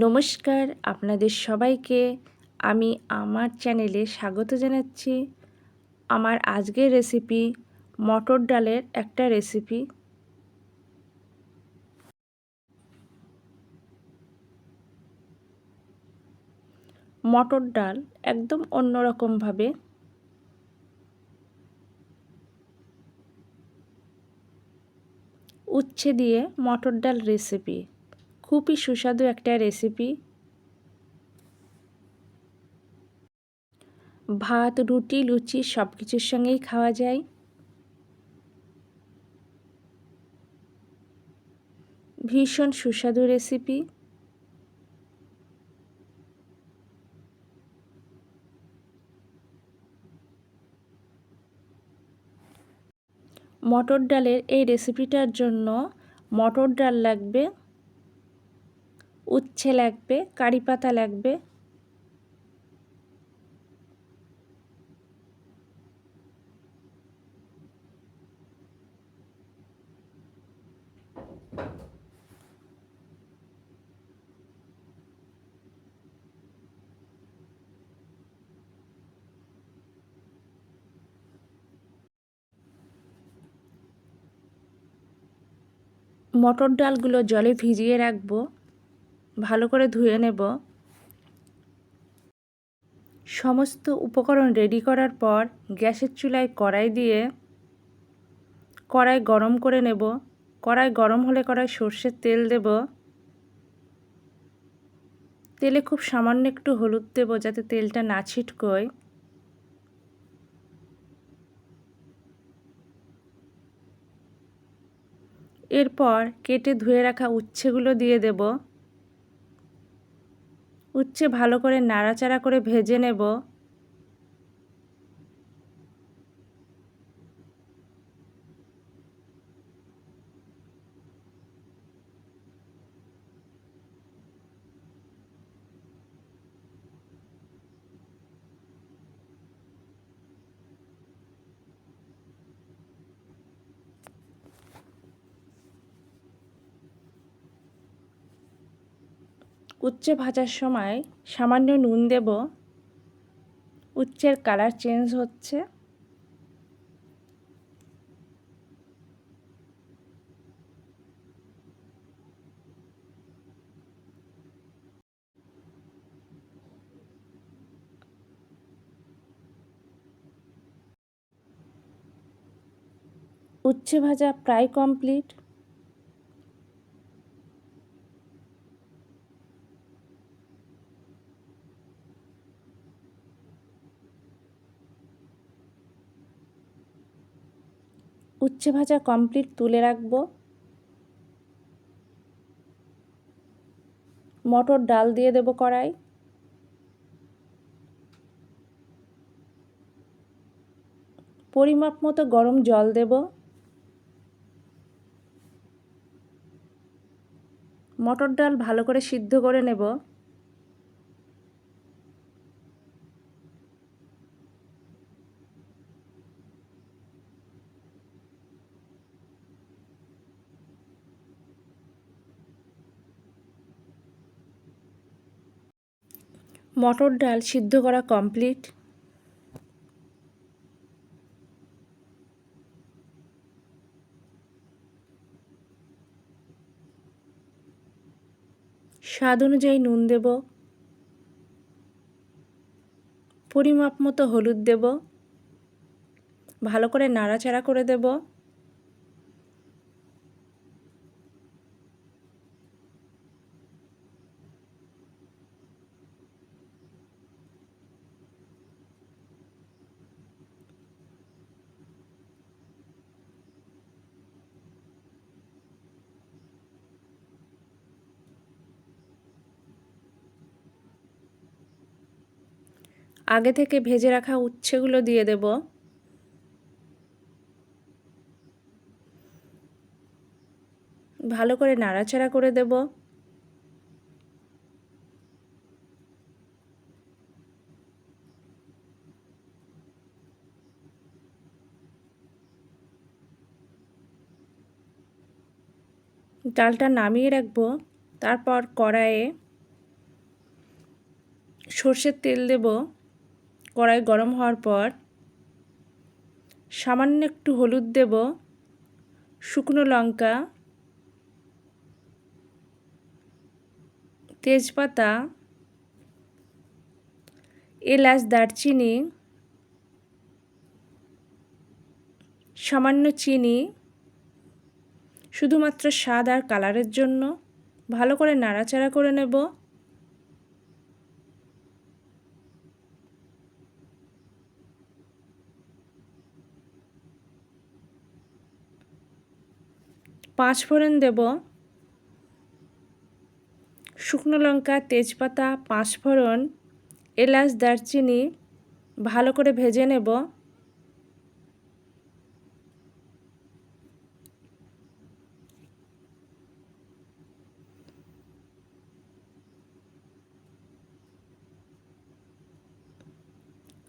নমস্কার, আপনাদের সবাইকে আমি আমার চ্যানেলে স্বাগত জানাচ্ছি। আমার আজকের রেসিপি মটর ডালের একটা রেসিপি মটর ডাল একদম অন্যরকমভাবে। উচ্ছে দিয়ে মটর ডাল রেসিপি খুবই সুস্বাদু একটা রেসিপি ভাত, রুটি, লুচি সব কিছুর সঙ্গেই খাওয়া যায়। ভীষণ সুস্বাদু রেসিপি মটর ডালের এই রেসিপিটার জন্য মটর ডাল লাগবে। উচ্ছে লাগবে কারি পাতা লাগবে। মটর ডালগুলো জলে ভিজিয়ে রাখব। ভালো করে ধুয়ে নেব। সমস্ত উপকরণ রেডি করার পর গ্যাসের চুলায় কড়াই দিয়ে কড়াই গরম করে নেব। কড়াই গরম হলে কড়াই সর্ষের তেল দেব। তেলে খুব সামান্য একটু হলুদ দেব যাতে তেলটা না ছিটকোয়। এরপর কেটে ধুয়ে রাখা উচ্ছেগুলো দিয়ে দেব। উচ্ছে ভালো করে নাড়াচাড়া করে ভেজে নেব। উচ্ছে ভাজার সময় সামান্য নুন দেব। উচ্ছের কালার চেঞ্জ হচ্ছে। উচ্ছে ভাজা প্রায় কমপ্লিট উচ্ছে ভাজা কমপ্লিট তুলে রাখব। মটর ডাল দিয়ে দেব কড়াই। পরিমাপ মতো গরম জল দেব। মটর ডাল ভালো করে সিদ্ধ করে নেব। মটর ডাল সিদ্ধ করা কমপ্লিট স্বাদ অনুযায়ী নুন দেব। পরিমাপ মতো হলুদ দেব। ভালো করে নাড়াচাড়া করে দেবো। আগে থেকে ভেজে রাখা উচ্ছেগুলো দিয়ে দেব। ভালো করে নাড়াচাড়া করে দেব। ডালটা নামিয়ে রাখব, তারপর কড়াইয়ে সর্ষের তেল দেব। কড়াই গরম হওয়ার পর সামান্য একটু হলুদ দেব, শুকনো লঙ্কা, তেজপাতা, এলাচ, দারচিনি, সামান্য চিনি, শুধুমাত্র স্বাদ আর কালারের জন্য ভালো করে নাড়াচাড়া করে নেব। পাঁচ ফোড়ন দেব। শুকনো লঙ্কা, তেজপাতা, পাঁচ ফোড়ন, এলাচ, দারচিনি ভালো করে ভেজে নেব।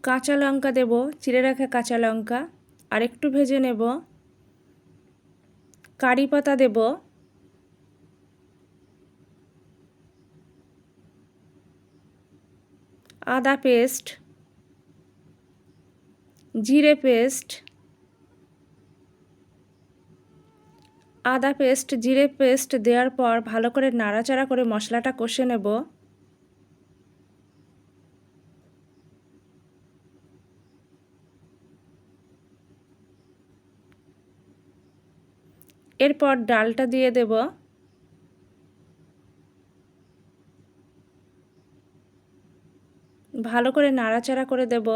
কাঁচা লঙ্কা দেব, চিড়ে রাখা কাঁচা লঙ্কা আর একটু ভেজে নেব। কারি পাতা দেব। আদা পেস্ট। জিরে পেস্ট। আদা পেস্ট, জিরে পেস্ট দেওয়ার পর ভালো করে নাড়াচাড়া করে মশলাটা কষে নেব। এরপর ডালটা দিয়ে দেব। ভালো করে নাড়াচাড়া করে দেব।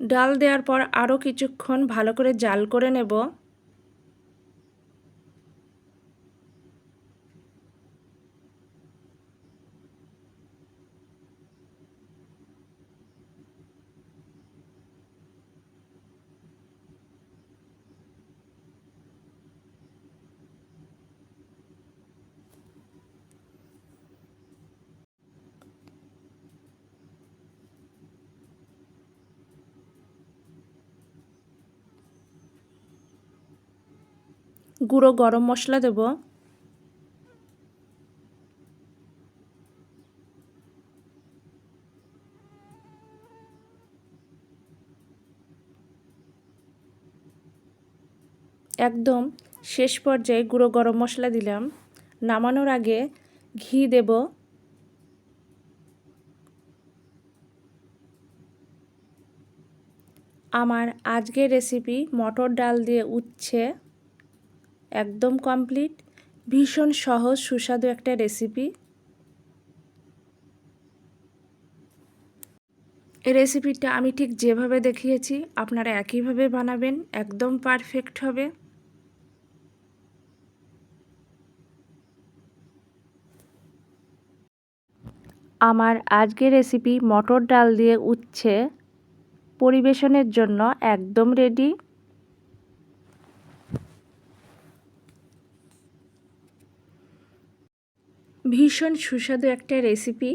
ডাল দেওয়ার পর আরও কিছুক্ষণ ভালো করে জাল করে নেব। গুঁড়ো গরম মশলা দেব। একদম শেষ পর্যায়ে গুঁড়ো গরম মশলা দিলাম। নামানোর আগে ঘি দেব। আমার আজকের রেসিপি মটর ডাল দিয়ে উচ্ছে। একদম কমপ্লিট ভীষণ সহজ, সুস্বাদু একটা রেসিপি এই রেসিপিটা আমি ঠিক যেভাবে দেখিয়েছি, আপনারা একইভাবে বানাবেন, একদম পারফেক্ট হবে। আমার আজকের রেসিপি মটর ডাল দিয়ে উচ্ছে, পরিবেশনের জন্য একদম রেডি ভীষণ সুস্বাদু একটা রেসিপি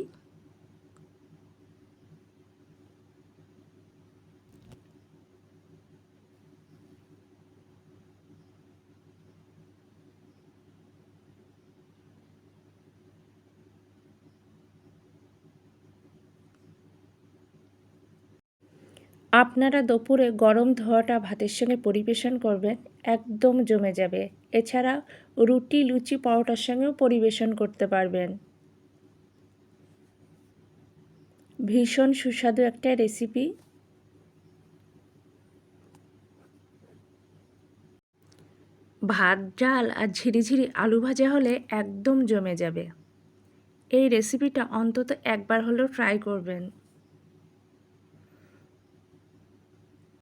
আপনারা দুপুরে গরম ধোয়াটা ভাতের সঙ্গে পরিবেশন করবেন, একদম জমে যাবে। এছাড়া রুটি, লুচি, পরোটার সঙ্গেও পরিবেশন করতে পারবেন। ভীষণ সুস্বাদু একটা রেসিপি। ভাত, ডাল আর ঝিরিঝিরি আলু ভাজা হলে একদম জমে যাবে। এই রেসিপিটা অন্তত একবার হলেও ট্রাই করবেন।